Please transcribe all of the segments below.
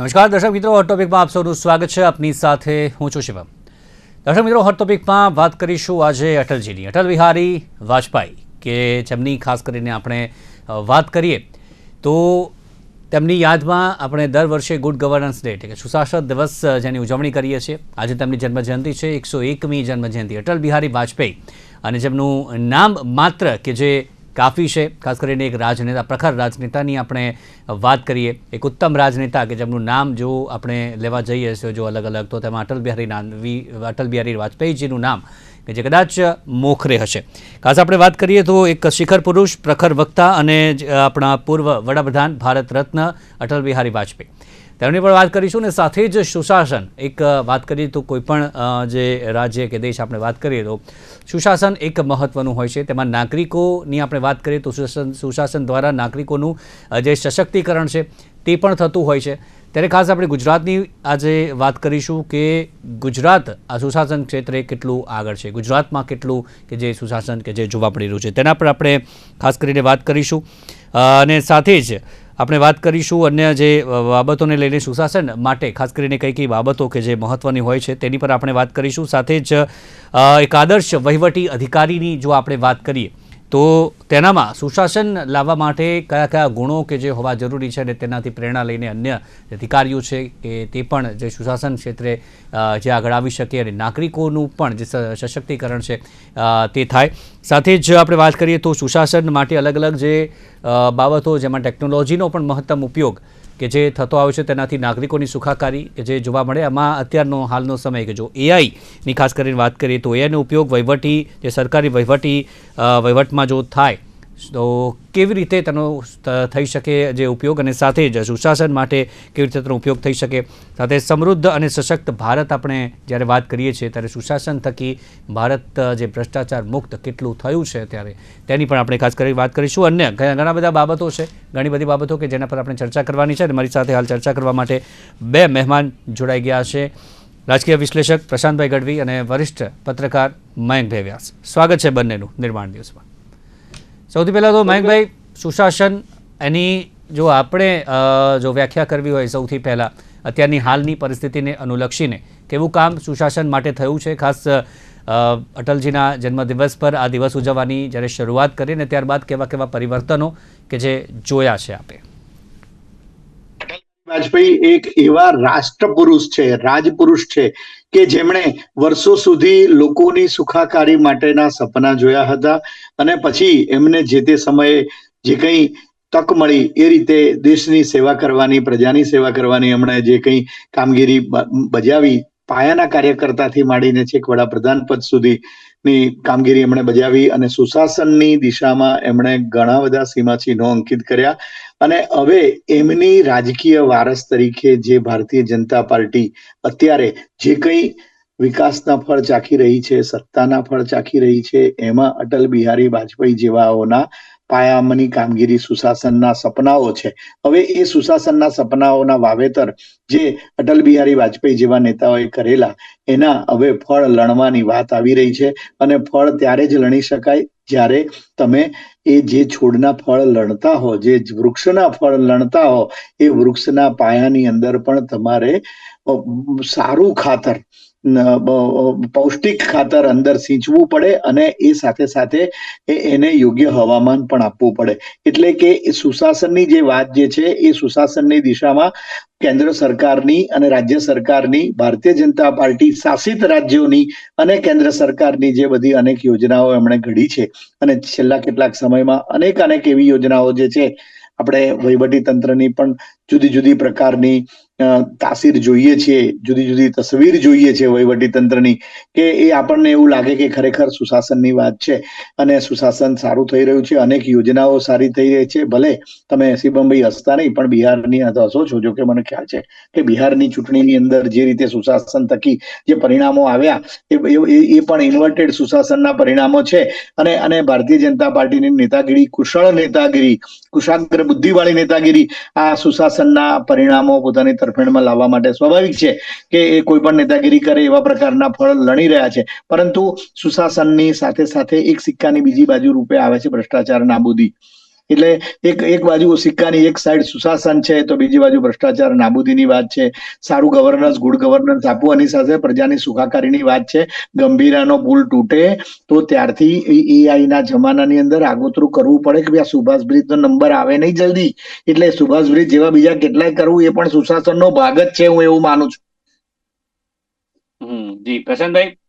નમસ્કાર. દર્શક મિત્રો હોટ ટોપિકમાં આપ સૌનું સ્વાગત છે. આપની સાથે હું છું શિવમ. દર્શક મિત્રો હોટ ટોપિકમાં વાત કરીશું આજે અટલજીની. અટલ બિહારી વાજપેયી કે જેમની ખાસ કરીને આપણે વાત કરીએ, તો તેમની યાદમાં આપણે દર વર્ષે ગુડ ગવર્નન્સ ડે એટલે કે સુશાસન દિવસ જેની ઉજવણી કરીએ છીએ. આજે તેમની જન્મજયંતિ છે, એકસો એકમી જન્મજયંતિ. અટલ બિહારી વાજપેયી અને જેમનું નામ માત્ર કે જે કાફી છે. ખાસ કરીને એક રાજનેતા, પ્રખર રાજનેતાની આપણે વાત કરીએ. એક ઉત્તમ રાજનેતા કે જેમનું નામ જો આપણે લેવા જઈએ છીએ જો અલગ અલગ, તો તેમાં અટલ બિહારી નાનવી, અટલ બિહારી વાજપેયીજીનું નામ કે જે કદાચ મોખરે હશે. ખાસ આપણે વાત કરીએ તો એક શિખર પુરુષ, પ્રખર વક્તા અને આપણા પૂર્વ વડાપ્રધાન ભારત રત્ન અટલ બિહારી વાજપેયી. તેમની પણ વાત કરીશું ને સાથે જ સુશાસન. એક વાત કરીએ તો કોઈપણ જે રાજ્ય કે દેશ આપણે વાત કરીએ તો સુશાસન એક મહત્વનું હોય છે. તેમાં નાગરિકોની આપણે વાત કરીએ તો સુશાસન સુશાસન દ્વારા નાગરિકોનું જે સશક્તિકરણ છે તે પણ થતું હોય છે. ત્યારે ખાસ આપણે ગુજરાતની આજે વાત કરીશું કે ગુજરાત આ સુશાસન ક્ષેત્રે કેટલું આગળ છે. ગુજરાતમાં કેટલું કે જે સુશાસન કે જે જોવા પડી રહ્યું છે. તેના પર આપણે ખાસ કરીને વાત કરીશું. અને સાથે જ આપણે વાત કરીશું અન્ય જે બાબતોને લઈને સુશાસન માટે, ખાસ કરીને કઈ કઈ બાબતો કે જે મહત્વની હોય છે તેની પર આપણે વાત કરીશું. સાથે જ એક આદર્શ વહીવટી અધિકારીની જો આપણે વાત કરીએ તો તેનામાં સુશાસન લાવવા માટે કયા કયા ગુણો કે જે હોવા જરૂરી છે અને તેનાથી પ્રેરણા લઈને અન્ય અધિકારીઓ છે કે તે પણ જે સુશાસન ક્ષેત્રે જે આગળ આવી શકે અને નાગરિકોનું પણ જે સશક્તિકરણ છે તે થાય. સાથે જ આપણે વાત કરીએ તો સુશાસન માટે અલગ અલગ જે બાબતો જેમાં ટેકનોલોજીનો પણ મહત્તમ ઉપયોગ કે જે થતો આવ્યો છે તેનાથી નાગરિકોની સુખાકારી કે જે જોવા મળે, આમાં અત્યારનો હાલનો સમય કે જો એઆઈની ખાસ કરીને વાત કરીએ તો એઆઈનો ઉપયોગ વહીવટી, જે સરકારી વહીવટી વહીવટમાં જો થાય તો કેવી રીતે તેનો થઈ શકે જે ઉપયોગ અને સાથે જ સુશાસન માટે કેવી રીતે તેનો ઉપયોગ થઈ શકે? સાથે સમૃદ્ધ અને સશક્ત ભારત આપણે જ્યારે વાત કરીએ છીએ, ત્યારે સુશાસન થકી ભારત જે ભ્રષ્ટાચાર મુક્ત કેટલું થયું છે ત્યારે, તેની પણ આપણે ખાસ કરી વાત કરીશું. અન્ય ઘણા બધા બાબતો છે, ઘણી બધી બાબતો કે જેના પર આપણે ચર્ચા કરવાની છે અને મારી સાથે હાલ ચર્ચા કરવા માટે બે મહેમાન જોડાઈ ગયા છે. રાજકીય વિશ્લેષક પ્રશાંતભાઈ ગઢવી અને વરિષ્ઠ પત્રકાર મયંકભાઈ વ્યાસ સ્વાગત છે બંનેનું નિર્માણ દિવસમાં. સૌથી પહેલાં તો મયંકભાઈ સુશાસન એની જો આપણે જો વ્યાખ્યા કરવી હોય સૌથી પહેલાં અત્યારની હાલની પરિસ્થિતિને અનુલક્ષીને કેવું કામ સુશાસન માટે થયું છે? ખાસ અ, અટલજીના જન્મદિવસ પર આ દિવસ ઉજવવાની જ્યારે શરૂઆત કરી ને ત્યારબાદ કેવા કેવા પરિવર્તનો કે જે જોયા છે આપે? વાજપેયી એક એવા રાષ્ટ્રપુરુષ છે રાજપુરુષ છે કે જેમણે વર્ષો સુધી લોકોની સુખાકારી માટેના સપના જોયા હતા અને પછી એમને જે તે સમયે જે કંઈ તક મળી એ રીતે દેશની સેવા કરવાની, પ્રજાની સેવા કરવાની એમણે જે કંઈ કામગીરી બજાવી, પાયાના કાર્યકર્તાથી માંડીને છેક વડાપ્રધાન પદ સુધીની કામગીરી એમણે બજાવી અને સુશાસનની દિશામાં એમણે ઘણા બધા સીમાચિહ્નો અંકિત કર્યા. અને હવે એમની રાજકીય વારસ તરીકે જે ભારતીય જનતા પાર્ટી અત્યારે જે કંઈ વિકાસના ફળ ચાખી રહી છે, સત્તાના ફળ ચાખી રહી છે, એમાં અટલ બિહારી વાજપેયી જેવાઓના પાયામની કામગીરી સુશાસનના સપનાઓ છે. હવે એ સુશાસનના સપનાઓના વાવેતર જે અટલ બિહારી વાજપેયી જેવા નેતાઓએ કરેલા, એના હવે ફળ લણવાની વાત આવી રહી છે. અને ફળ ત્યારે જ લણી શકાય જ્યારે તમે એ જે છોડના ફળ લણતા હો, જે વૃક્ષના ફળ લણતા હો, એ વૃક્ષના પાયાની અંદર પણ તમારે સારું ખાતર પૌષ્ટિક ખાતર અંદર સિંચવું પડે અને એ સાથે સાથે એને યોગ્ય હવામાન પણ આપવું પડે. એટલે કે સુશાસનની જે વાત જે છે, એ સુશાસનની દિશામાં કેન્દ્ર સરકારની અને રાજ્ય સરકારની, ભારતીય જનતા પાર્ટી શાસિત રાજ્યોની અને કેન્દ્ર સરકારની જે બધી અનેક યોજનાઓ એમણે ઘડી છે. અને છેલ્લા કેટલાક સમયમાં અનેક અનેક એવી યોજનાઓ જે છે, આપણે વહીવટી તંત્રની પણ જુદી જુદી પ્રકારની તાસીર જોઈએ છીએ જુદી જુદી તસવીર જોઈએ છે વહીવટી તંત્રની કે એ આપણને એવું લાગે કે ખરેખર સુશાસનની વાત છે અને સુશાસન સારું થઈ રહ્યું છે, અનેક યોજનાઓ સારી થઈ રહી છે. ભલે તમે શિવમભાઈ હસતા નહીં, પણ બિહારની હસો છો, જો કે મને ખ્યાલ છે કે બિહારની ચૂંટણીની અંદર જે રીતે સુશાસન થકી જે પરિણામો આવ્યા, એ, એ- પણ ઇન્વર્ટેડ સુશાસનના પરિણામો છે. અને અને ભારતીય જનતા પાર્ટીની નેતાગીરી, કુશળ નેતાગીરી, કુશાગ્ર બુદ્ધિવાળી નેતાગીરી, આ સુશાસનના પરિણામો પોતાની તરફેણમાં લાવવા માટે સ્વાભાવિક છે કે એ કોઈ પણ નેતાગીરી કરે એવા પ્રકારના ફળ લણી રહ્યા છે. પરંતુ સુશાસનની સાથે સાથે એક સિક્કાની બીજી બાજુ રૂપે આવે છે ભ્રષ્ટાચાર નાબૂદી. એટલે એક એક બાજુ સિક્કાની એક સાઈડ સુશાસન છે, તો બીજી બાજુ ભ્રષ્ટાચાર નાબૂદીની વાત છે. સારું ગવર્નન્સ ગુડ ગવર્નન્સ આપવાની સાથે પ્રજાની સુખાકારીની વાત છે. ગંભીરાનો પુલ તૂટે, તો ત્યારથી એઆઈના જમાનાની અંદર આગોતરું કરવું પડે કે ભાઈ આ સુભાષ બ્રિજનો નંબર આવે નહીં જલ્દી. એટલે સુભાષ બ્રિજ જેવા બીજા કેટલાય કરવું, એ પણ સુશાસનનો ભાગ જ છે, હું એવું માનું છું. જી, પ્રશાંતભાઈ?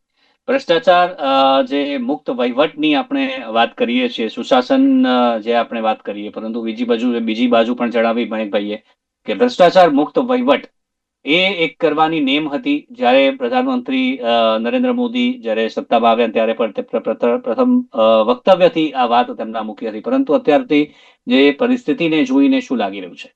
ભ્રષ્ટાચાર જે મુક્ત વહીવટની આપણે વાત કરીએ છીએ, સુશાસન જે આપણે વાત કરીએ, પરંતુ બીજી બાજુ બીજી બાજુ પણ જણાવી મહેકભાઈએ કે ભ્રષ્ટાચાર મુક્ત વહીવટ એ એક કરવાની નેમ હતી. જ્યારે પ્રધાનમંત્રી નરેન્દ્ર મોદી જ્યારે સત્તામાં આવ્યા ત્યારે પણ પ્રથમ વક્તવ્યથી આ વાત તેમના મૂકી હતી. પરંતુ અત્યારથી જે પરિસ્થિતિને જોઈને શું લાગી રહ્યું છે?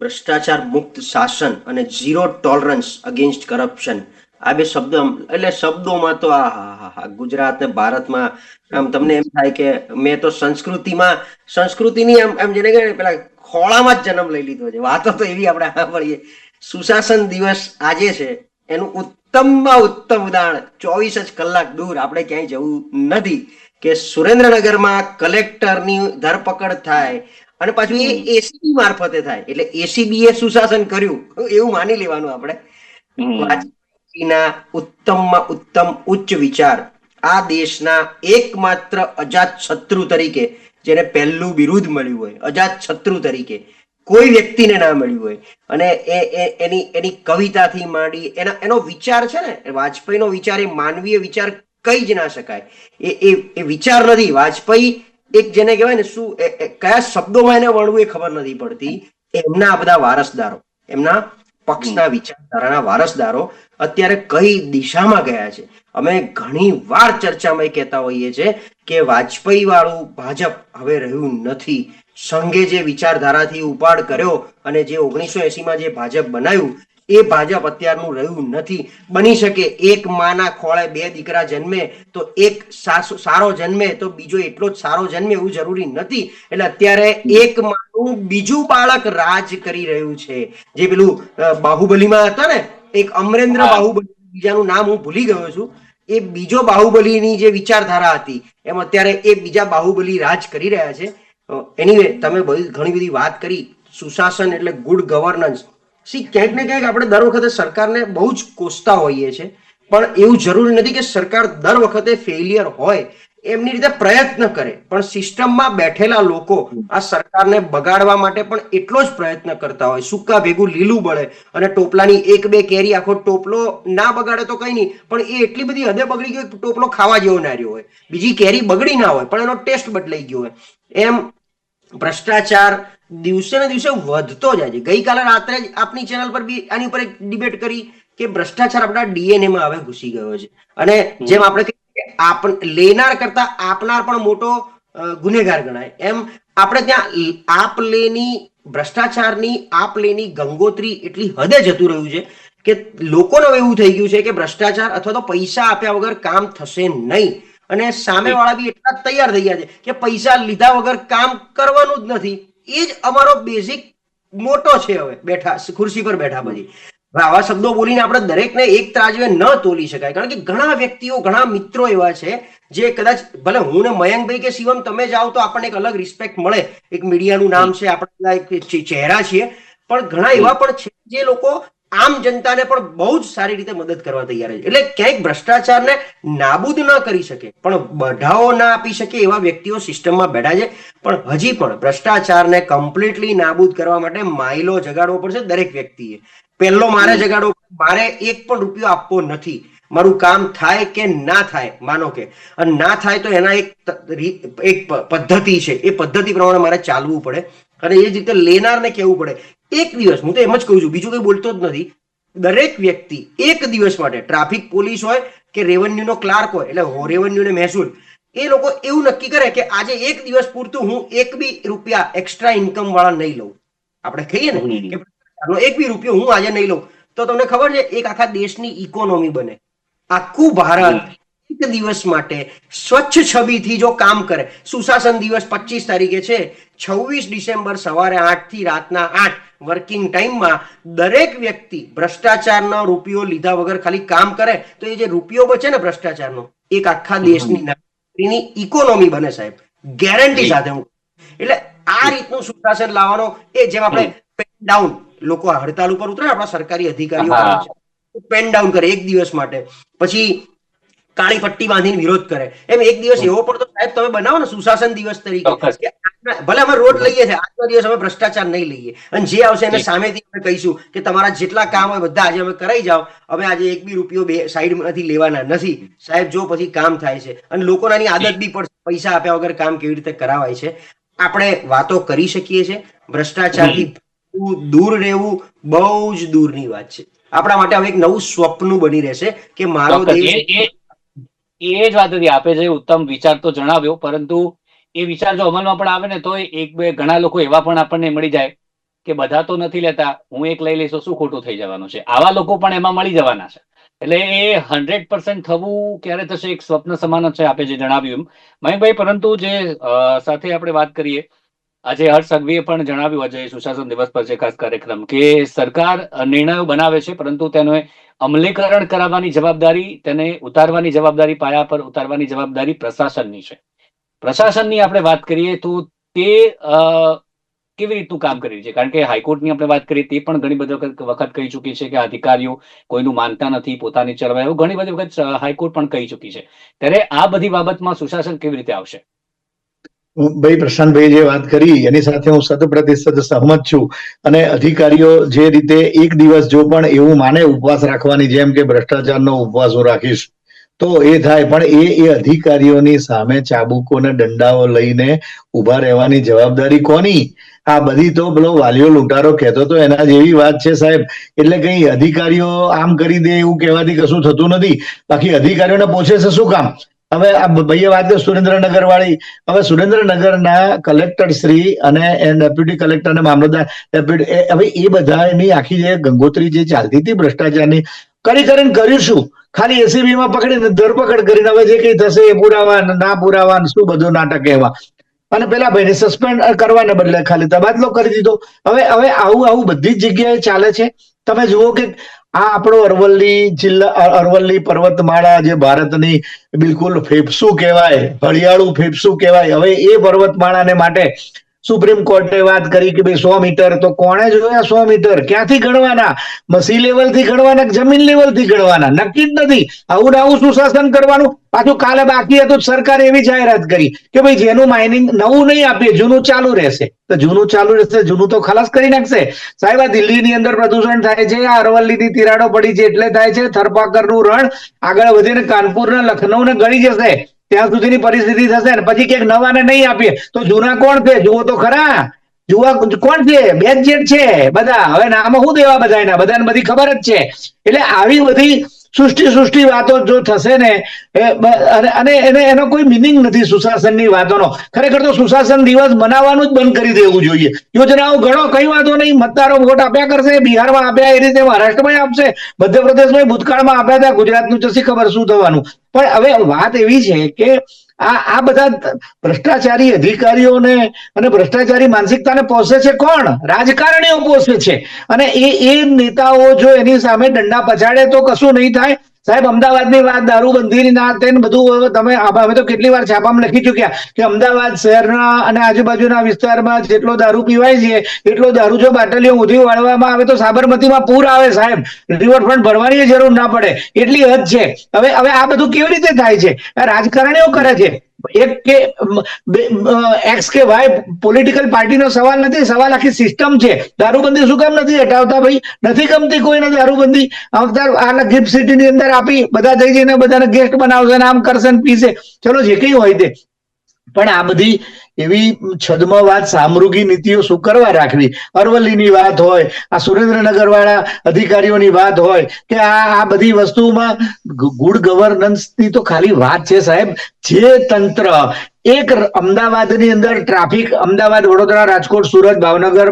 ભ્રષ્ટાચાર મુક્ત શાસન અને ઝીરો ટોલરન્સ અગેન્સ્ટ કરપ્શન આ બે શબ્દ એટલે શબ્દોમાં તો આ હા હા હા ગુજરાત ને ભારતમાં આમ તમને એમ થાય કે મેં તો સંસ્કૃતિમાં સંસ્કૃતિની આમ આમ જેને કહે પેલા ખોળામાં જ જન્મ લઈ લીધો છે. વાતો તો એવી આપણે સાંભળીએ સુશાસન દિવસ આજે છે. એનું ઉત્તમમાં ઉત્તમ ઉદાહરણ ચોવીસ જ કલાક દૂર આપણે ક્યાંય જવું નથી કે સુરેન્દ્રનગરમાં કલેક્ટરની ધરપકડ થાય અને પાછું એ એસીબી મારફતે થાય. એટલે એસીબી એ સુશાસન કર્યું. એવું માની લેવાનું આપણે. વાજપેયીના ઉત્તમમાં ઉત્તમ ઉચ્ચ વિચાર. આ દેશના એકમાત્ર અજાત શત્રુ તરીકે, જેને પહેલું બિરુદ મળ્યું હોય, અજાત શત્રુ તરીકે, કોઈ વ્યક્તિને ના મળ્યું હોય. અને એ એની એની કવિતાથી માંડી, એના, એનો વિચાર છે ને વાજપેયીનો વિચાર, એ માનવીય વિચાર કઈ જ ના શકાય. એ એ વિચાર નથી. વાજપેયી એક જેને કહેવાય ને, શું કયા શબ્દોમાં એને વળવું એ ખબર નથી પડતી. એમના આ બધા વારસદારો, એમના પક્ષના વિચારધારાના વારસદારો અત્યારે કઈ દિશામાં ગયા છે? અમે ઘણી વાર ચર્ચામાં કહેતા હોઈએ છીએ કે વાજપેયી વાળું ભાજપ હવે રહ્યું નથી. સંઘે જે વિચારધારાથી ઉપાડ કર્યો અને જે ઓગણીસો એસીમાં જે ભાજપ બનાવ્યું એ ભાજપ અત્યારનું રહ્યું નથી. બની શકે એક માના ખોળે બે દીકરા જન્મે તો એક સારો જન્મે તો બીજો એટલો જ સારો જન્મે એવું જરૂરી નથી. એટલે અત્યારે એક માનું બીજું બાળક રાજ કરી રહ્યું છે. જે પેલું બાહુબલીમાં હતા ને એક અમરેન્દ્ર બાહુબલી બીજાનું નામ હું ભૂલી ગયો છું. એ બીજો બાહુબલીની જે વિચારધારા હતી એમ અત્યારે એ બીજા બાહુબલી રાજ કરી રહ્યા છે. એની તમે ઘણી બધી વાત કરી. સુશાસન એટલે ગુડ ગવર્નન્સ સી ક્યાંક ને ક્યાંક આપણે દર વખતે સરકારને બહુ જ કોસતા હોઈએ છે. પણ એવું જરૂરી નથી કે સરકાર દર વખતે ફેલિયર હોય. એમની રીતે પ્રયત્ન કરે. પણ સિસ્ટમમાં બેઠેલા લોકો આ સરકારને બગાડવા માટે પણ એટલો જ પ્રયત્ન કરતા હોય. સુકા ભેગું લીલું બળે અને ટોપલાની એક બે કેરી આખો ટોપલો ના બગાડે તો કઈ નહીં. પણ એ એટલી બધી હદે બગડી ગયો ટોપલો ખાવા જેવો ના રહ્યો હોય. બીજી કેરી બગડી ના હોય, પણ એનો ટેસ્ટ બદલાઈ ગયો હોય. એમ ભ્રષ્ટાચાર દિવસે ને દિવસે વધતો જાય છે. ગઈકાલે રાત્રે જ આપની ચેનલ પર બી આની ઉપર એક ડિબેટ કરી કે ભ્રષ્ટાચાર આપણા ડીએનએ માં હવે ઘૂસી ગયો છે. અને જેમ આપણે આપ લેનાર કરતા આપનાર પણ મોટો ગુનેગાર ગણાય. એમ આપણે ત્યાં આપ લેની ભ્રષ્ટાચારની, આપ લેની ગંગોત્રી એટલી હદે જતું રહ્યું છે કે લોકોને એવું થઈ ગયું છે કે ભ્રષ્ટાચાર અથવા તો પૈસા આપ્યા વગર કામ થશે નહીં. અને સામેવાળા બી એટલા તૈયાર થઈ ગયા છે કે પૈસા લીધા વગર કામ કરવાનું જ નથી. એ જ અમારો બેઝિક મોટો છે હવે, બેઠા, ખુરશી પર બેઠા પછી. આવા શબ્દો બોલીને આપણે દરેકને એક ત્રાજવે ન તોલી શકાય. કારણ કે ઘણા વ્યક્તિઓ, ઘણા મિત્રો એવા છે, જે કદાચ, ભલે હું ને મયંકભાઈ કે શિવમ તમે જાઓ તો આપણને એક અલગ રિસ્પેક્ટ મળે. એક મીડિયાનું નામ છે, આપણે એક ચહેરા છીએ. પણ ઘણા એવા પણ છે જે લોકો આમ જનતાને પણ બહુ જ સારી રીતે મદદ કરવા તૈયાર છે. એટલે ક્યાંક ભ્રષ્ટાચારને નાબૂદ ન કરી શકે પણ બઢાવો ના આપી શકે એવા વ્યક્તિઓ સિસ્ટમમાં બેઠા છે. પણ હજી પણ ભ્રષ્ટાચારને કમ્પ્લીટલી નાબૂદ કરવા માટે માઇલો જગાડવો પડશે દરેક વ્યક્તિએ. પહેલો મારે જગાડવો મારે એક પણ રૂપિયો આપવો નથી. મારું કામ થાય કે ના થાય માનો કે. અને ના થાય તો એના એક એક પદ્ધતિ છે. એ પદ્ધતિ પ્રમાણે મારે ચાલવું પડે. અને એ જ રીતે લેનારને કહેવું પડે એક દિવસ હું તો એમ જ કહું છું બીજું કંઈ બોલતો જ નથી. દરેક વ્યક્તિ એક દિવસ માટે ટ્રાફિક પોલીસ હોય કે રેવન્યુ નો ક્લાર્ક હોય એટલે રેવન્યુ ને મહેસૂલ એ લોકો એવું નક્કી કરે કે આજે એક દિવસ પૂરતું હું એક બી રૂપિયા એક્સ્ટ્રા ઇન્કમ વાળા નહીં લઉં. આપણે કહીએ ને. કે એક બી રૂપિયો હું આજે નહીં લઉં. તો તમને ખબર છે એક આખા દેશની ઇકોનોમી બને. આખું ભારત એક દિવસ માટે સ્વચ્છ છબીથી જો કામ કરે સુશાસન દિવસ પચીસ તારીખે છે છવ્વીસ ડિસેમ્બર સવારે આઠથી રાતના આઠ વર્કિંગ ટાઈમમાં દરેક વ્યક્તિ ભ્રષ્ટાચારનો રૂપિયો લીધા વગર ખાલી કામ કરે તો એ જે રૂપિયો બચે ને ભ્રષ્ટાચારનો એક આખા દેશની ઇકોનોમી બને સાહેબ ગેરંટી સાથે હું એટલે આ રીતનું સુશાસન લાવવાનો એ જેમ આપણે પેન ડાઉન લોકો હડતાલ ઉપર ઉતરે આપણા સરકારી અધિકારીઓ. પેન ડાઉન કરે એક દિવસ માટે. પછી કાળી પટ્ટી બાંધીને વિરોધ કરે. એમ એક દિવસ એવો પણ તો સાહેબ તમે બનાવો ને સુશાસન દિવસ તરીકે ભલે અમે રોડ લઈએ છીએ આજનો દિવસ અમે ભ્રષ્ટાચાર નહીં લઈએ. અને જે આવશે એને સામેથી અમે કહીશું કે તમારા જેટલા કામ હોય બધા આજે અમે કરાઈ જાઓ. અમે આજે એક બી રૂપિયો બે સાઈડમાંથી લેવાના નથી. સાહેબ જો પછી કામ થાય છે. અને લોકોનાની આદત બી પડશે. પૈસા આપ્યા વગર કામ કેવી રીતે કરાવાય છે? આપણે વાતો કરી શકીએ છીએ. ભ્રષ્ટાચારથી દૂર રહેવું બહુ જ દૂરની વાત છે. આપણા માટે હવે એક નવું સ્વપ્ન બની રહેશે કે મારો દેશ એ જ વાત હતી, આપે જે ઉત્તમ વિચાર તો જણાવ્યો, પરંતુ એ વિચાર જો અમલમાં પણ આવે ને તો એક બે ઘણા લોકો એવા પણ આપણને મળી જાય કે બધા તો નથી લેતા, હું એક લઈ લઈશ શું ખોટું થઈ જવાનું છે? આવા લોકો પણ એમાં મળી જવાના છે. એટલે એ હંડ્રેડ પર્સન્ટ થવું ક્યારે થશે, એક સ્વપ્ન સમાન છે, આપે જે જણાવ્યું એમ. મયંકભાઈ, પરંતુ જે સાથે આપણે વાત કરીએ આજે હર્ષ સંઘવીએ પણ જણાવ્યું, આજે સુશાસન દિવસ પર જે ખાસ કાર્યક્રમ, કે સરકાર નિર્ણયો બનાવે છે, પરંતુ તેનો અમલીકરણ કરાવવાની જવાબદારી, તેને ઉતારવાની જવાબદારી, પાયા પર ઉતારવાની જવાબદારી પ્રશાસનની છે. પ્રશાસનની આપણે વાત કરીએ તો તે કેવી રીતનું કામ કરી છે? કારણ કે હાઈકોર્ટની આપણે વાત કરીએ તે પણ ઘણી બધી વખત કહી ચૂકી છે કે અધિકારીઓ કોઈનું માનતા નથી, પોતાની ચળવાય ઘણી બધી વખત હાઈકોર્ટ પણ કહી ચૂકી છે. ત્યારે આ બધી બાબતમાં સુશાસન કેવી રીતે આવશે? ભાઈ પ્રશાંતભાઈ જે વાત કરી, એની સાથે હું શત પ્રતિશત સહમત છું. અને અધિકારીઓ જે રીતે એક દિવસ જો પણ એવું માને ઉપવાસ રાખવાની, જેમ કે ભ્રષ્ટાચારનો ઉપવાસ હું રાખીશ, તો એ થાય. પણ એ એ અધિકારીઓની સામે ચાબુકો દંડાઓ લઈને ઊભા રહેવાની જવાબદારી કોની? આ બધી તો પેલો વાલીઓ લૂંટારો કહેતો તો એના જેવી વાત છે સાહેબ. એટલે કઈ અધિકારીઓ આમ કરી દે એવું કહેવાથી કશું થતું નથી. બાકી અધિકારીઓને પૂછે છે શું કામ? હવે આ ભાઈએ વાત સુરેન્દ્રનગર વાળી હવે સુરેન્દ્રનગરના કલેક્ટર શ્રી અને ડેપ્યુટી કલેક્ટર અને મામલતદાર ડેપ્યુટી હવે એ બધાની આખી જે ગંગોત્રી જે ચાલતી હતી ભ્રષ્ટાચારની કરી કરીને કર્યું શું? ખાલી એસીબી માં પકડીને ધરપકડ કરીને હવે જે કઈ થશે એ પુરાવા ના પુરાવા શું બધું નાટક એવા અને પેલા ભાઈને સસ્પેન્ડ કરવાને બદલે ખાલી તબાદલો કરી દીધો. હવે હવે આવું આવું બધી જ જગ્યાએ ચાલે છે. તમે જુઓ કે આ આપણો અરવલ્લી જિલ્લા અરવલ્લી પર્વતમાળા જે ભારતની બિલકુલ ફેફસું કહેવાય હળિયાળું ફેફસું કહેવાય. હવે એ પર્વતમાળાને માટે સુપ્રીમ કોર્ટે વાત કરી કે ભાઈ સો મીટર તો કોણે જોયા સો મીટર? ક્યાંથી ગણવાના મસી લેવલથી ગણવાના જમીન લેવલથી ગણવાના નક્કી જ નથી. આવું આવું સુશાસન કરવાનું. પાછું કાલે બાકી હતું સરકારે એવી જાહેરાત કરી કે ભાઈ જેનું માઇનિંગ નવું નહીં આપીએ, જૂનું ચાલુ રહેશે. તો જૂનું ચાલુ રહેશે, જૂનું તો ખલાસ કરી નાખશે. સાહેબ, આ દિલ્હીની અંદર પ્રદૂષણ થાય છે, આ અરવલ્લીની તિરાડો પડી છે, એટલે થાય છે, થરપાકરનું રણ આગળ વધીને કાનપુર ને લખનૌ ને ગળી જશે. ત્યાં સુધીની પરિસ્થિતિ થશે ને પછી ક્યાંક નવાને નહીં આપીએ. તો જૂના કોણ છે? જુઓ તો ખરા. જુઓ કોણ છે? બે જેટ છે બધા. હવે નામો શું દેવા બધા એના બધાને બધી ખબર જ છે. એટલે આવી બધી સૃષ્ટિ સૃષ્ટિ વાતો જો થશે ને અને એને, એનો કોઈ મિનિંગ નથી સુશાસનની વાતોનો. ખરેખર તો સુશાસન દિવસ મનાવવાનું જ બંધ કરી દેવું જોઈએ. યોજનાઓ ઘણો કઈ વાતો નહીં, મતદારો વોટ આપ્યા કરશે, બિહારમાં આપ્યા, એ રીતે મહારાષ્ટ્રમાં આપશે, મધ્યપ્રદેશમાં, ભૂતકાળમાં આપ્યા હતા, ગુજરાતનું તો શી ખબર શું થવાનું. પણ હવે વાત એવી છે કે આ આ બધા ભ્રષ્ટાચારી અધિકારીઓને અને ભ્રષ્ટાચારી માનસિકતાને પોષે છે કોણ? રાજકારણીઓ પોષે છે. અને એ એ નેતાઓ જો એની સામે દંડા પછાડે તો કશું નહીં થાય. સાહેબ, અમદાવાદની વાત દારૂબંધીની ના તેને બધું તમે અમે તો કેટલી વાર છાપામાં લખી ચુક્યા કે અમદાવાદ શહેરના અને આજુબાજુના વિસ્તારમાં જેટલો દારૂ પીવાય છે, એટલો દારૂ જો બાટલીઓ ઊંધી વાળવામાં આવે તો સાબરમતીમાં પૂર આવે સાહેબ. રિવરફ્રન્ટ ભરવાની જરૂર ના પડે. એટલી હદ છે. હવે હવે આ બધું કેવી રીતે થાય છે? રાજકારણીઓ કરે છે. એક કે એક્સ કે વાય પોલિટિકલ પાર્ટીનો સવાલ નથી, સવાલ આખી સિસ્ટમ છે. દારૂબંધી શું કામ નથી? હટાવતા ભાઈ. નથી ગમતી કોઈને દારૂબંધી. અવતાર આ ગિફ્ટ સિટી ની અંદર આપી, બધા જઈ જઈને બધાને ગેસ્ટ બનાવશે આમ કરશે ને પીશે. ચલો જે કઈ હોય તે. પણ આ બધી એવી છદમાં સામૃગી નીતિઓ શું કરવા રાખવી? અરવલ્લીની વાત હોય, આ સુરેન્દ્રનગર વાળા અધિકારીઓની વાત હોય, કે આ આ બધી વસ્તુમાં ગુડ ગવર્નન્સની તો ખાલી વાત છે સાહેબ. જે તંત્ર, એક અમદાવાદની અંદર ટ્રાફિક, અમદાવાદ, વડોદરા, રાજકોટ, સુરત, ભાવનગર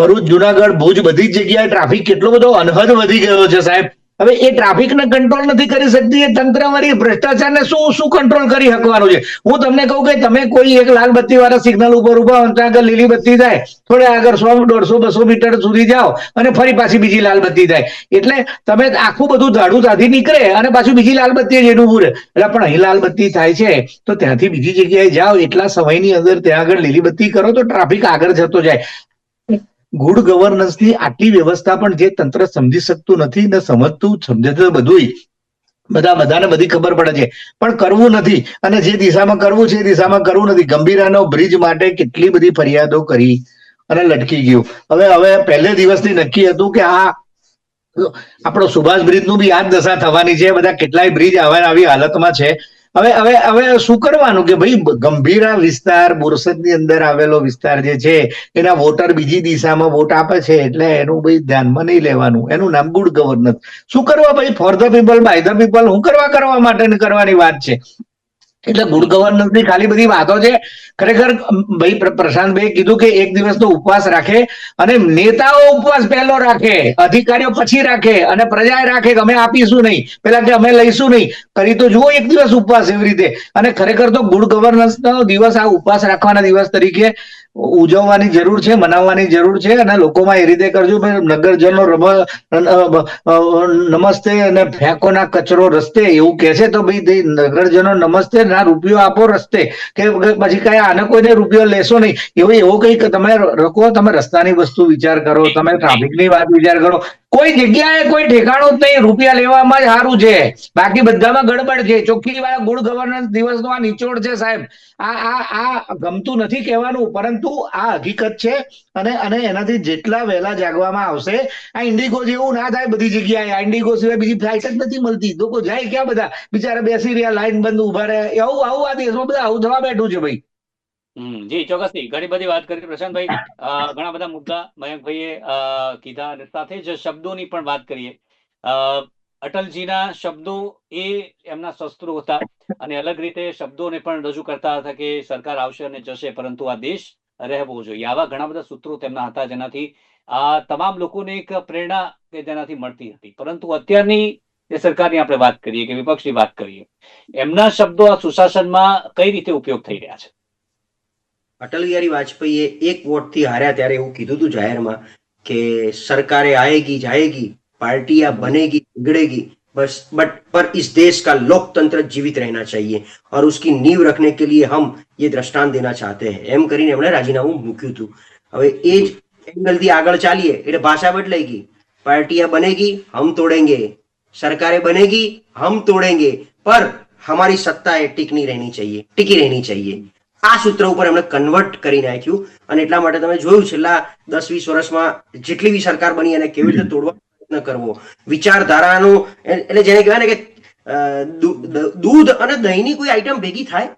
ભરૂચ, જુનાગઢ, ભુજ બધી જગ્યાએ ટ્રાફિક કેટલો બધો અનહદ વધી ગયો છે સાહેબ. હવે એ ટ્રાફિકને કંટ્રોલ નથી કરી શકતી, એ તંત્ર વળી ભ્રષ્ટાચારને શું શું કંટ્રોલ કરી શકવાનું છે? હું તમને કહું કે તમે કોઈ એક લાલ બત્તી વાળા સિગ્નલ ઉપર ઊભા ત્યાં આગળ લીલી બત્તી થાય થોડે આગળ સો, દોઢસો, બસો મીટર સુધી જાઓ અને ફરી પાછી બીજી લાલ બત્તી થાય એટલે તમે આખું બધું ધાડું ત્યાંથી નીકળે અને પાછું બીજી લાલ બત્તી જેનું એનું રહે એટલે પણ અહીં લાલ બત્તી થાય છે, તો ત્યાંથી બીજી જગ્યાએ જાઓ, એટલા સમયની અંદર ત્યાં આગળ લીલી બત્તી કરો, તો ટ્રાફિક આગળ જતો જાય. ગુડ ગવર્નન્સની આટલી વ્યવસ્થા પણ જે તંત્ર સમજી શકતું નથી ને સમજતું સમજતું બધું બધા બધાને બધી ખબર પડે છે. પણ કરવું નથી. અને જે દિશામાં કરવું છે એ દિશામાં કરવું નથી. ગંભીરાનો બ્રિજ માટે કેટલી બધી ફરિયાદો કરી અને લટકી ગયું. હવે હવે પહેલે દિવસથી નક્કી હતું કે આ આપણો સુભાષ બ્રિજનું બી આ દશા થવાની છે. બધા કેટલાય બ્રિજ આવા આવી હાલતમાં છે. હવે હવે હવે શું કરવાનું? કે ભાઈ ગંભીરા વિસ્તાર, બોરસદની અંદર આવેલો વિસ્તાર જે છે, એના વોટર બીજી દિશામાં વોટ આપે છે, એટલે એનું ભાઈ ધ્યાનમાં નહીં લેવાનું. એનું નામ ગુડ ગવર્નન્સ શું કરવા ભાઈ? For the people by the people હું કરવા કરવા માટે કરવાની વાત છે? એટલે ગુડ ગવર્નન્સની ખાલી બધી વાતો છે. ખરેખર ભાઈ પ્ર- પ્રશાંતભાઈ કીધું કે એક દિવસનો ઉપવાસ રાખે અને નેતાઓ ઉપવાસ પહેલો રાખે, અધિકારીઓ પછી રાખે અને પ્રજાએ રાખે કે અમે આપીશું નહીં. પેલા કે અમે લઈશું નહીં. કરી તો જુઓ એક દિવસ ઉપવાસ એવી રીતે. અને ખરેખર તો ગુડ ગવર્નન્સ નો દિવસ આ ઉપવાસ રાખવાના દિવસ તરીકે ઉજવવાની જરૂર છે, મનાવવાની જરૂર છે અને લોકોમાં એ રીતે કરજો નગરજનો નમસ્તે અને ફેંકો ના કચરો રસ્તે એવું કે છે, તો ભાઈ નગરજનો નમસ્તે ના રૂપિયો આપો રસ્તે. કે પછી કઈ આને કોઈને રૂપિયો લેશો નહીં. એવો એવો કઈ તમે રકો તમે રસ્તાની વસ્તુ વિચાર કરો, તમે ટ્રાફિકની વાત વિચાર કરો. કોઈ જગ્યાએ કોઈ ઠેકાણું જ નહીં, રૂપિયા લેવામાં જ સારું છે. બાકી બધામાં ગડબડ છે. ચોખ્ખી વાળા ગુડ ગવર્નન્સ દિવસનો આ નિચોડ છે સાહેબ. આ આ આ ગમતું નથી કહેવાનું, પરંતુ આ હકીકત છે અને અને એનાથી જેટલા વહેલા જાગવામાં આવશે, આ ઇન્ડિગો જેવું ના થાય બધી જગ્યાએ. આ ઇન્ડિગો સિવાય બીજી ફ્લાઇટ જ નથી મળતી. લોકો જાય ક્યાં બધા? બિચારા બેસી રહ્યા લાઈન બંધ ઊભા રહ્યા. આવું આવું આ દેશમાં બધા આવું થવા બેઠું છે ભાઈ. જી, ચોક્કસથી. ઘણી બધી વાત કરી. પ્રશાંતભાઈ ઘણા બધા મુદ્દા મયંકભાઈએ કીધા અને સાથે જ શબ્દોની પણ વાત કરીએ. અટલજીના શબ્દો એ એમના શસ્ત્રો હતા અને અલગ રીતે શબ્દોને પણ રજૂ કરતા હતા કે સરકાર આવશે અને જશે, પરંતુ આ દેશ રહેવો જોઈએ. આવા ઘણા બધા સૂત્રો તેમના હતા જેનાથી આ તમામ લોકોને એક પ્રેરણા કે જેનાથી મળતી હતી. પરંતુ અત્યારની જે સરકારની આપણે વાત કરીએ કે વિપક્ષની વાત કરીએ. એમના શબ્દો આ સુશાસનમાં કઈ રીતે ઉપયોગ થઈ રહ્યા છે? અટલ બિહારી વાજપેયીએ એક વોટથી હાર્યા ત્યારે એવું કીધું હતું જાહેરમાં કે સરકારે આએગી પાર્ટી આ બનેગી, બિગડેગી, બસ बट पर इस देश का લોકતંત્ર જીવિત રહેના ચાહીએ और उसकी નીવ रखने के लिए हम ये દ્રષ્ટાંત દેના ચાહતે હૈ. એમ કરીને એમણે રાજીનામું મૂક્યું હતું. હવે એ જ એંગલથી આગળ ચાલીએ, એટલે ભાષા બદલાઈ ગઈ આ બનેગી, હમ તોડેંગે. સરકારે બનેગી, હમ તોડેંગે. પર હમારી સત્તા એ ટીકની રહેની ચાહીએ, ટીકી રહેની ચાહીએ. આ સૂત્ર ઉપર એમણે કન્વર્ટ કરી નાખ્યું. અને એટલા માટે તમે જોયું છેલ્લા દસ વીસ વર્ષમાં જેટલી બી સરકાર બની અને કેવી રીતે તોડવા પ્રયત્ન કરવો. વિચારધારાનું એટલે જેને કહેવાય ને કે દૂધ અને દહીંની કોઈ આઈટમ ભેગી થાય?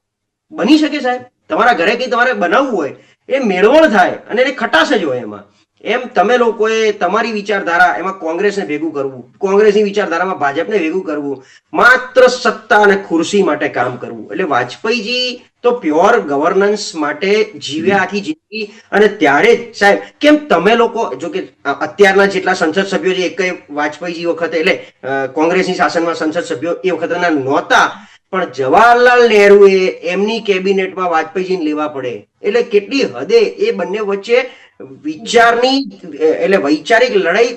બની શકે સાહેબ? તમારા ઘરે કંઈ તમારે બનાવવું હોય, એ મેળવણ થાય અને એને ખટાશ જ હોય એમાં. એમ તમે લોકોએ તમારી વિચારધારા એમાં કોંગ્રેસને ભેગું કરવું કોંગ્રેસની વિચારધારામાં ભાજપને ભેગું કરવું માત્ર સત્તા અને ખુરશી માટે કામ કરવું. એટલે વાજપેયીજી તો પ્યોર ગવર્નન્સ માટે જીવ્યા આખી જિંદગી અને ત્યારે સાહેબ કેમ તમે લોકો જો કે અત્યારના જેટલા સંસદ સભ્યો છે એક વાજપેયીજી વખતે એટલે કોંગ્રેસની શાસનમાં સંસદ સભ્યો એ વખતના નહોતા પણ જવાહરલાલ નહેરુએ એમની કેબિનેટમાં વાજપેયીજીને લેવા પડે. એટલે કેટલી હદે એ બંને વચ્ચે વિચારની, એટલે વૈચારિક લડાઈ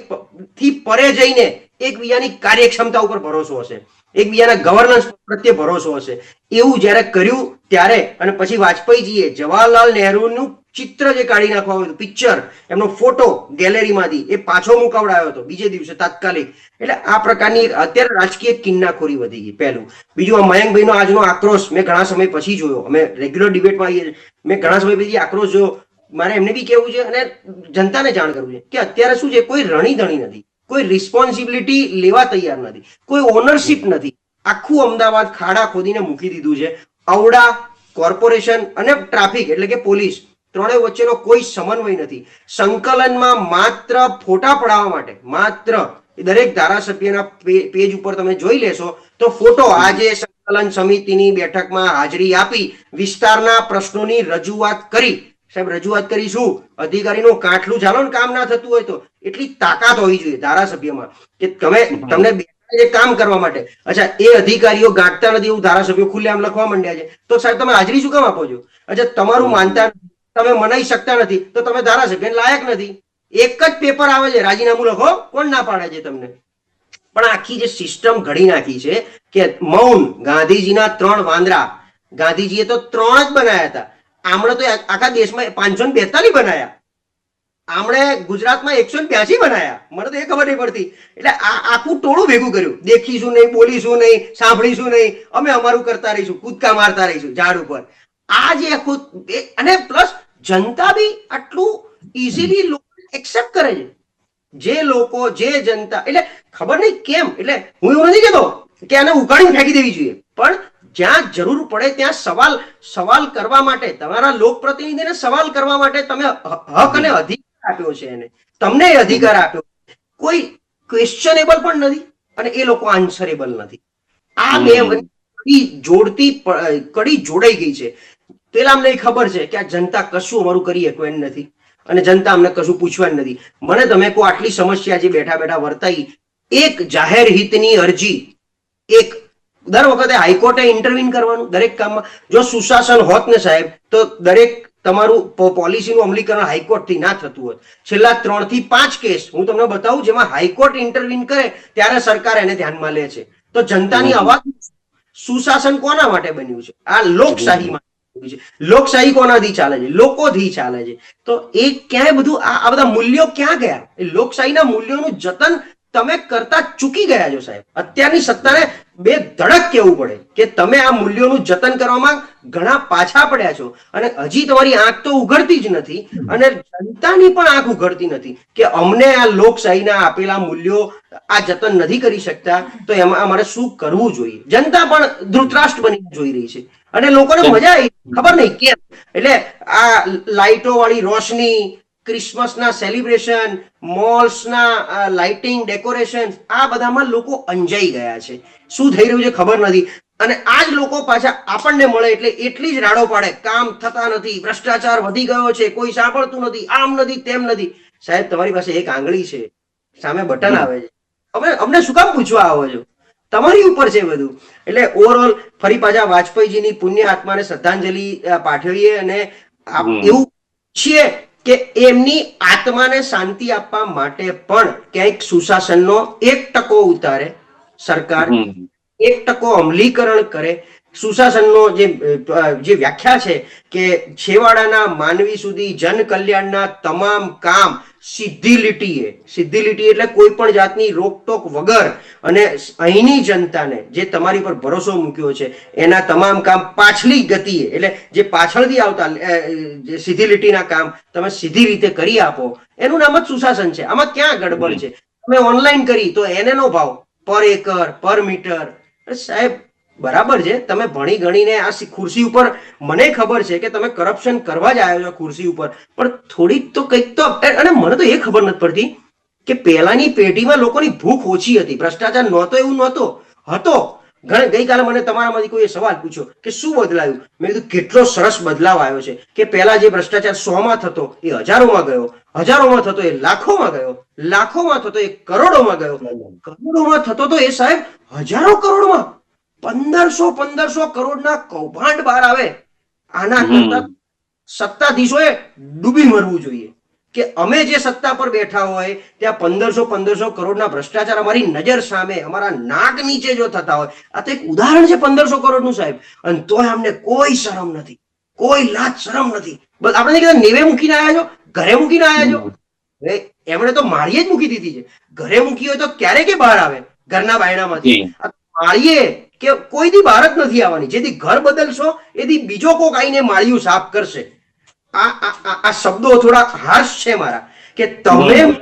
થી પરે જઈને એકબીજાની કાર્યક્ષમતા ઉપર ભરોસો હશે. એકબીજાના ગવર્નન્સ પ્રત્યે ભરોસો હશે. એવું જ્યારે કર્યું ત્યારે, અને પછી વાજપેયીજીએ જવાહરલાલ નહેરુનું ચિત્ર જે કાઢી નાખવા હતું પિક્ચર એમનો ફોટો ગેલેરીમાંથી એ પાછો મુકાવડાયો હતો, બીજે દિવસે તાત્કાલિક. એટલે આ પ્રકારની અત્યારે રાજકીય કિન્નાખોરી વધી ગઈ, પહેલું. બીજું, આ મયંકભાઈનો આજનો આક્રોશ, મેં ઘણા સમય પછી જોયો. અમે રેગ્યુલર ડિબેટમાં આવીએ મેં ઘણા સમય પછી આક્રોશ જોયો. મારે એમને બી કેવું છે અને જનતાને જાણ કરવું છે કે અત્યારે શું છે, કોઈ રણી ધણી નથી, કોઈ રિસ્પોન્સિબિલિટી લેવા તૈયાર નથી, કોઈ ઓનરશિપ નથી. આખું અમદાવાદ ખાડા ખોદીને મૂકી દીધું છે. અવડા કોર્પોરેશન અને ટ્રાફિક એટલે કે પોલીસ ત્રણેય વચ્ચેનો કોઈ સમન્વય નથી. સંકલનમાં માત્ર ફોટા પડાવવા માટે, માત્ર દરેક ધારાસભ્યના પેજ ઉપર તમે જોઈ લેશો તો ફોટો આજે સંકલન સમિતિની બેઠકમાં હાજરી આપી વિસ્તારના પ્રશ્નોની રજૂઆત કરી. સાહેબ રજૂઆત કરી શું અધિકારીનું કાટલું ચાલો ને કામ ના થતું હોય તો એટલી તાકાત હોવી જોઈએ ધારાસભ્યમાં કે તમે તમને બેઠક કામ કરવા માટે. અચ્છા એ અધિકારીઓ ગાંઠતા નથી એવું ધારાસભ્યો ખુલ્લેઆમ લખવા માંડ્યા છે. તો સાહેબ તમે હાજરી શું કામ આપો છો? અચ્છા તમારું માનતા તમે મનાઈ શકતા નથી. તો તમે ધારાસભ્ય લાયક નથી. એક જ પેપર આવે છે. રાજીનામું લખો. કોણ ના પાડે છે તમને? પણ આખી જે સિસ્ટમ ઘડી નાખી છે કે મૌન ગાંધીજીના ત્રણ વાંદરા. ગાંધીજીએ તો ત્રણ જ બનાયા હતા. આમણે તો આખા દેશમાં પાંચસો ને બેતાલીસ બનાયા. આમણે ગુજરાતમાં એકસો ને બ્યાસી બનાયા. મને તો એ ખબર નહીં પડતી. એટલે આ આખું ટોળું ભેગું કર્યું. દેખીશું નહીં, બોલીશું નહીં, સાંભળીશું નહીં. અમે અમારું કરતા રહીશું, કૂદકા મારતા રહીશું ઝાડ ઉપર. આ જે આખું અને પ્લસ જનતા બી આટલું ઇઝીલી લોકો એક્સેપ્ટ કરે છે. જે લોકો, જે જનતા એટલે ખબર નહીં કેમ? એટલે હું એવું નથી કહેતો કે આને ઉકાળીને ફેંકી દેવી જોઈએ. પણ જ્યાં જરૂર પડે ત્યાં સવાલ સવાલ કરવા માટે તમારા લોકપ્રતિનિધિને સવાલ કરવા માટે તમે હક અને અધિકાર આપ્યો છે એને. તમને અધિકાર આપ્યો. કોઈ ક્વેશ્ચનેબલ પણ નથી અને એ લોકો આન્સરેબલ નથી. આ બે. જોડતી કડી જોડાઈ ગઈ છે. પેલા અમને ખબર છે કે આ જનતા કશું અમારું કરી એમ નથી. અને જનતા અમને કશું પૂછવાનું નથી. મને તમે કહો આટલી સમસ્યા જે બેઠા બેઠા વર્તાઈ એક જાહેર હિતની અરજી એક દર વખતે હાઈકોર્ટે ઇન્ટરવીન કરવાનું દરેક કામમાં. જો સુશાસન હોત ને સાહેબ તો દરેક તમારું પોલિસીનું અમલીકરણ હાઈકોર્ટથી ના થતું હોત. છેલ્લા ત્રણથી પાંચ કેસ હું તમને બતાવું જેમાં હાઈકોર્ટ ઇન્ટરવીન કરે ત્યારે સરકાર એને ધ્યાનમાં લે છે. તો જનતાની અવાજ સુશાસન કોના માટે બન્યું છે? આ લોકશાહી માટે છે. લોકશાહી કોનાથી ચાલે છે? લોકોથી ચાલે છે. તો એ ક્યાંય બધું આ આ બધા મૂલ્યો ક્યાં ગયા? એ લોકશાહીના મૂલ્યોનું જતન તમે કરતા ચૂકી ગયા છો સાહેબ. અત્યારની સત્તાને બે ધડક કેવું પડે કે તમે આ મૂલ્યોનું જતન કરવામાં ઘણા પાછા પડ્યા છો. અને હજી તમારી આંખ તો ઉઘડતી જ નથી અને જનતાની પણ આંખ ઉઘડતી નથી કે અમને આ લોકશાહીના આપેલા મૂલ્યો આ જતન નથી કરી શકતા તો એમાં અમારે શું કરવું જોઈએ? જનતા પણ ધૃતરાષ્ટ્ર બની જોઈ રહી છે. અને લોકોને મજા આવી. ખબર નહીં કેમ? એટલે આ લાઇટો વાળી રોશની ક્રિસમસના સેલિબ્રેશન મોલ્સના લાઇટિંગ ડેકોરેશન આ બધામાં લોકો અંજાઈ ગયા છે. શું થઈ રહ્યું છે ખબર નથી. અને આ જ લોકો પાછા આપણને મળે એટલે એટલી જ રાડો પાડે. કામ થતા નથી ભ્રષ્ટાચાર વધી ગયો છે કોઈ સાંભળતું નથી આમ નથી તેમ નથી. સાહેબ તમારી પાસે એક આંગળી છે સામે બટન આવે છે. અમે અમને શું કામ પૂછવા આવો છો? તમારી ઉપર છે બધું. એટલે ઓવરઓલ ફરી પાછા વાજપેયીજીની પુણ્ય આત્માને શ્રદ્ધાંજલિ પાઠવીએ અને એવું છીએ કે એમની આત્માને શાંતિ આપવા માટે પણ ક્યાંક સુશાસનનો એક ટકો ઉતારે સરકાર એક ટકો અમલીકરણ કરે. સુશાસનનો જે જે વ્યાખ્યા છે કે છેવાડાના માનવી સુધી જન કલ્યાણના તમામ કામ સીધી લીટીએ સીધી લીટી એટલે કોઈ પણ જાતની રોકટોક વગર અને અહીંની જનતાને જે તમારી પર ભરોસો મૂક્યો છે એના તમામ કામ પાછલી ગતિએ એટલે જે પાછળથી આવતા જે સીધી લીટીના કામ તમે સીધી રીતે કરી આપો એનું નામ જ સુશાસન છે. આમાં ક્યાં ગડબડ છે? તમે ઓનલાઈન કરી તો એને નો ભાવ. પર એકર પર મીટર. સાહેબ બરાબર છે? તમે ભણી ગણીને આ ખુરશી ઉપર મને ખબર છે કે તમે કરપ્શન કરવા જ આવ્યો છો ખુરશી ઉપર. પણ થોડીક તો કંઈક તો અને મને તો એ ખબર નથી પડતી કે પહેલાની પેઢીમાં લોકોની ભૂખ ઓછી હતી ભ્રષ્ટાચાર નહોતો એવું નહોતો હતો. ઘણે ગઈકાલે મને તમારામાંથી કોઈ સવાલ પૂછ્યો કે શું બદલાયું? મેં કીધું કેટલો સરસ બદલાવ આવ્યો છે કે પહેલા જે ભ્રષ્ટાચાર સોમાં થતો એ હજારોમાં ગયો હજારોમાં થતો એ લાખોમાં ગયો લાખોમાં થતો એ કરોડોમાં ગયો. કરોડોમાં થતો તો એ સાહેબ હજારો કરોડમાં. પંદરસો પંદરસો કરોડના કૌભાંડ બહાર આવે આના. કરતા સત્તાધીશોએ ડૂબી મરવું જોઈએ. કે અમે જે સત્તા પર બેઠા હોય ત્યાં પંદરસો પંદરસો કરોડના ભ્રષ્ટાચાર અમારી નજર સામે અમારા નાક નીચે જો થતા હોય આ તો એક ઉદાહરણ છે પંદરસો કરોડનું સાહેબ. અને તોય અમને કોઈ શરમ નથી. કોઈ લાજ શરમ નથી. બસ આપણે કીધું નેવે મૂકીને આવ્યા છો? ઘરે મૂકીને આવ્યા છો? એમણે તો માળીએ જ મૂકી દીધી છે. ઘરે મૂકી હોય તો ક્યારે કે બહાર આવે? ઘરના બાયણામાંથી. માળીએ કે કોઈ દી બહાર નથી આવવાની. જેથી ઘર બદલશો એથી બીજો કોક આઈને માળિયું સાફ કરશે. આ આ- આ આ શબ્દો થોડા હાર્શ છે મારા. કે તમે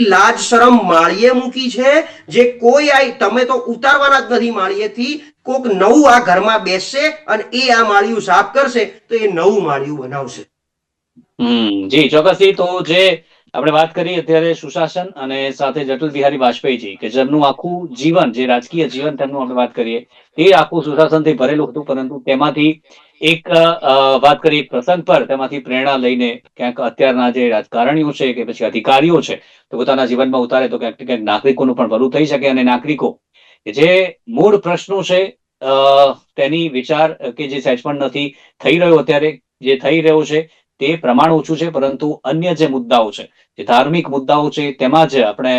લાજ શરમ માળીએ મૂકી છે જે કોઈ આઈ તમે તો ઉતારવાના જ નથી માળીએથી. કોક નવું આ ઘરમાં બેસશે અને એ આ માળિયું સાફ કરશે તો એ નવું માળિયું બનાવશે. હમ જી ચોક્કસથી તો જે આપણે વાત કરીએ અત્યારે સુશાસન અને સાથે જટલ બિહારી વાજપેયીજી, કે જેમનું આખું જીવન, જે રાજકીય જીવન તેમનું આપણે વાત કરીએ, એ આખું સુશાસનથી ભરેલું હતું, પરંતુ તેમાંથી એક વાત કરી પ્રસંગ પર, તેમાંથી પ્રેરણા લઈને ક્યાંક અત્યારના જે રાજકારણીઓ છે કે પછી અધિકારીઓ છે, તો પોતાના જીવનમાં ઉતારે તો ક્યાંક ક્યાંક નાગરિકોનું પણ ભલું થઈ શકે અને નાગરિકો, કે જે મૂળ પ્રશ્નો છે તેની વિચાર કે જે સહેજ પણ નથી થઈ રહ્યો અત્યારે, જે થઈ રહ્યો છે તે પ્રમાણ ઓછું છે, પરંતુ અન્ય જે મુદ્દાઓ છે, જે ધાર્મિક મુદ્દાઓ છે, તેમાં જ આપણે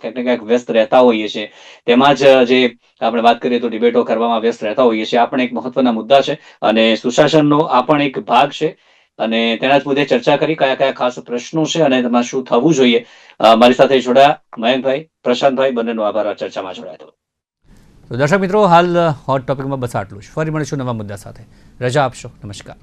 ક્યાંક ને ક્યાંક વ્યસ્ત રહેતા હોઈએ છીએ. તેમાં જ જે આપણે વાત કરીએ તો ડિબેટો કરવામાં વ્યસ્ત રહેતા હોઈએ છીએ. આ પણ એક મહત્વના મુદ્દા છે અને સુશાસનનો આ પણ એક ભાગ છે. અને તેના જ મુદ્દે ચર્ચા કરી કયા કયા ખાસ પ્રશ્નો છે અને તેમાં શું થવું જોઈએ. મારી સાથે જોડાયા મયંકભાઈ, પ્રશાંતભાઈ, બંનેનો આભાર. આ ચર્ચામાં જોડાયો તો. દર્શક મિત્રો, હાલ હોટ ટોપિકમાં બસ આટલું જ. ફરી મળીશું નવા મુદ્દા સાથે. રજા આપશો. નમસ્કાર.